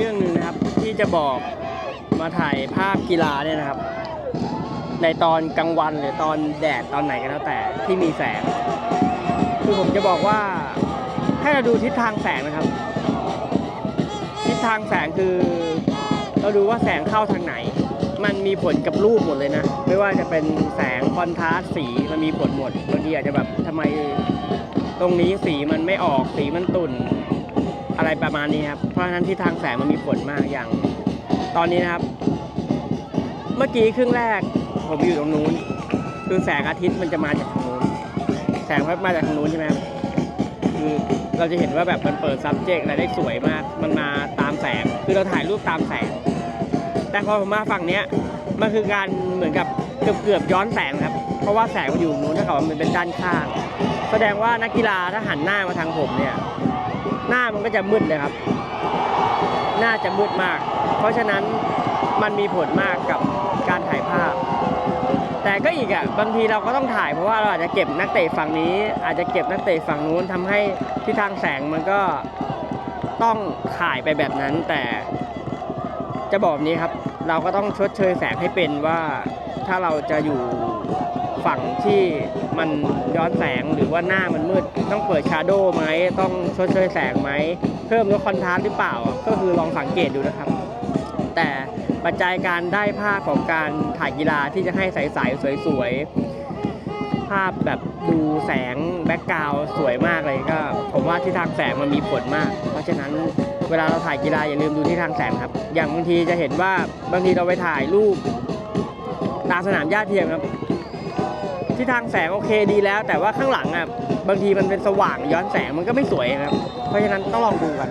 เรื่องหนึ่งนะครับที่จะบอกมาถ่ายภาพกีฬาเนี่ยนะครับ ในตอนกลางวันหรือตอนแดดตอนไหนก็แล้วแต่ที่มีแสง คือผมจะบอกว่าให้เราดูทิศทางแสงนะครับ ทิศทางแสงคือ เราดูว่าแสงเข้าทางไหน มันมีผลกับรูปหมดเลยนะ ไม่ว่าจะเป็นแสงคอนทราสต์สีมันมีผลหมดบางทีอาจจะแบบทำไมตรงนี้สีมันไม่ออก อะไรประมาณนี้ครับ เพราะฉะนั้นที่ทางแสงมันมีผลมากอย่าง ตอนนี้นะครับ เมื่อกี้ครึ่งแรก ผมอยู่ตรงนู้น คือแสงอาทิตย์มันจะมาจากทางนู้น แสงมันมาจากทางนู้นใช่ไหมครับคือเราจะเห็นว่าแบบมันเปิด subject อะไรได้สวยมาก มันมาตามแสง คือเราถ่ายรูปตามแสง แต่พอผมมาฝั่งเนี้ย มันคือการเหมือนกับเกือบเกือบๆย้อนแสงครับ เพราะว่าแสงมันอยู่นู้นถ้าเกับว่ามันเป็นด้านข้าง แสดงว่านักกีฬาถ้าหันหน้ามาทางผมเนี่ย หน้ามันก็จะมืดเลยครับ หน้าจะมืดมาก เพราะฉะนั้นมันมีผลมากกับการถ่ายภาพ แต่ก็อีกอะบางทีเราก็ต้องถ่ายเพราะว่าเราอาจจะเก็บนักเตะฝั่งนี้ อาจจะเก็บนักเตะฝั่งนู้นทำให้ทิศทางแสงมันก็ต้องถ่ายไปแบบนั้น แต่จะบอกนี้ครับ เราก็ต้องชดเชยแสงให้เป็นว่าถ้าเราจะอยู่ ฝั่งที่มันย้อนแสงหรือว่าหน้ามันมืด ต้องเปิดชาร์โดไหมต้องชดเชยแสงไหม เพิ่มลดคอนทราสต์หรือเปล่า ก็คือลองสังเกตดูนะครับ แต่ปัจจัยการได้ภาพของการถ่ายกีฬาที่จะให้ใสๆสวยๆ ภาพแบบดูแสงแบ็กกราวสวยมากเลยก็ ผมว่าที่ทางแสงมันมีผลมาก เพราะฉะนั้นเวลาเราถ่ายกีฬาอย่าลืมดูที่ทางแสงครับ อย่างบางทีจะเห็นว่าบางทีเราไปถ่ายรูปตามสนามหญ้าเทียมครับ ที่ทางแสงโอเคดีแล้ว แต่ว่าข้างหลังอะบางทีมันเป็นสว่างย้อนแสงมันก็ไม่สวยครับ เพราะฉะนั้นต้องลองดูกัน